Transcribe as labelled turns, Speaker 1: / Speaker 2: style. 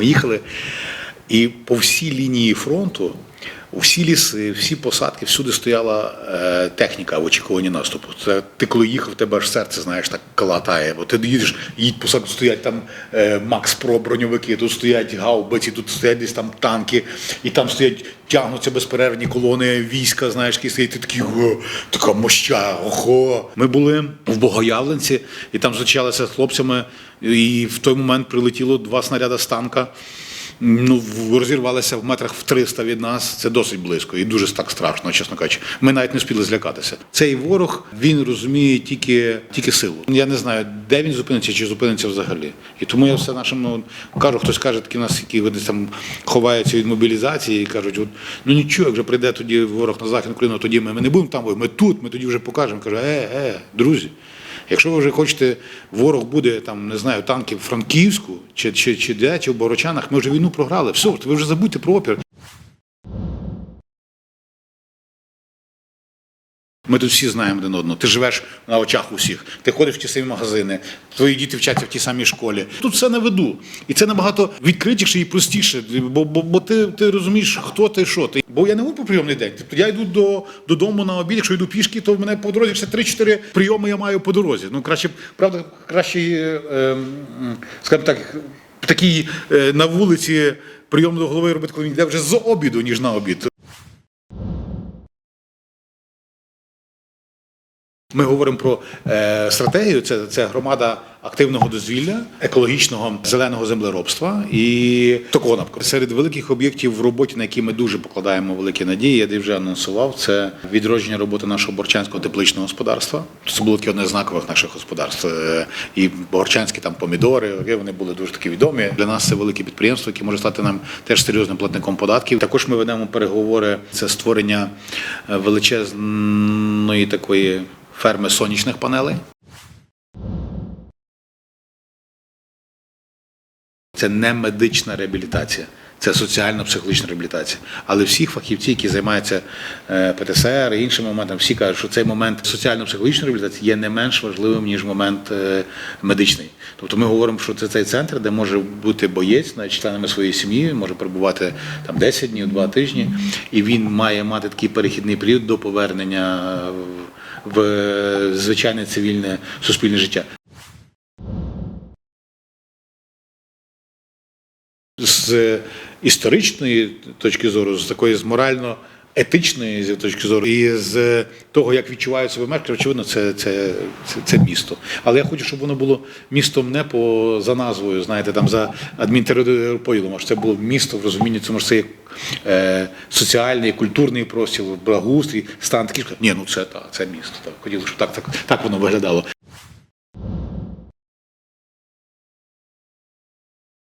Speaker 1: Ми їхали, і по всій лінії фронту, всі ліси, всі посадки, всюди стояла е, техніка в очікуванні наступу. Це ти коли їхав, в тебе аж серце, знаєш, так калатає. Бо ти їдеш, їдь посадку, стоять там е, Макс Про броньовики, тут стоять гаубиці, тут стоять десь там танки, і там стоять, тягнуться безперервні колони війська, знаєш, які стоять, ти такий, «О, така моща, охо. Ми були в Богоявленці, і там зустрічалися з хлопцями, і в той момент прилетіло два снаряди з танка. Ну, розірвалися в метрах в 300 від нас. Це досить близько і дуже так страшно, чесно кажучи. Ми навіть не встигли злякатися. Цей ворог він розуміє тільки, тільки силу. Я не знаю, де він зупиниться чи зупиниться взагалі. І тому я все нашим ну, кажу, хтось каже, такі нас, які десь там ховаються від мобілізації і кажуть, от, ну нічого, як вже прийде тоді ворог на західну Україну, тоді ми, ми не будемо там, ми тут, ми тоді вже покажемо. Кажу, е, е, друзі. Якщо ви вже хочете, ворог буде там, не знаю, танків Франківську чи, чи, чи де, чи в Борочанах, ми вже війну програли. Все, ви вже забудьте про опір. Ми тут всі знаємо один одного. Ти живеш на очах усіх. Ти ходиш в ті самі магазини, твої діти вчаться в тій самій школі. Тут все на виду. І це набагато відкритіше і простіше. Бо, бо, бо ти, ти розумієш, хто ти, що ти. Бо я не говорю про прийомний день. Тобто я йду до, додому на обід, якщо йду пішки, то в мене по дорозі ще 3-4 прийоми я маю по дорозі. Ну краще, правда, краще, е, скажімо так, такий е, на вулиці прийом до голови робити, коли він йде вже з обіду, ніж на обід. Ми говоримо про е, стратегію. Це, це громада активного дозвілля, екологічного зеленого землеробства і такого напрямку. Серед великих об'єктів в роботі, на які ми дуже покладаємо великі надії, я де вже анонсував. Це відродження роботи нашого борчанського тепличного господарства. Це було таке одне з знакових наших господарств. Е, І борчанські там помідори. окей, Вони були дуже такі відомі. Для нас це велике підприємство, яке може стати нам теж серйозним платником податків. Також ми ведемо переговори. Це створення е, величезної такої ферми сонячних панелей. Це не медична реабілітація, це соціально-психологічна реабілітація. Але всі фахівці, які займаються е, ПТСР і іншими моментами, всі кажуть, що цей момент соціально-психологічної реабілітації є не менш важливим, ніж момент е, медичний. Тобто ми говоримо, що це цей центр, де може бути боєць, навіть членами своєї сім'ї, може перебувати там 10 днів, 2 тижні, і він має мати такий перехідний період до повернення в в звичайне цивільне суспільне життя. з історичної точки зору, з такої з морально. Етичної з точки зору і з того, як відчувають себе мешканці, очевидно, це, це, це, це місто. Але я хочу, щоб воно було містом не по за назвою, знаєте, там за адмінтеропоїлом, а щоб це було місто в розумінні, цьому що це є е, соціальний, культурний простір, благоустрій, стан такий. Ні, ну це так, це місто. Так хотілося, щоб так, так, так воно виглядало.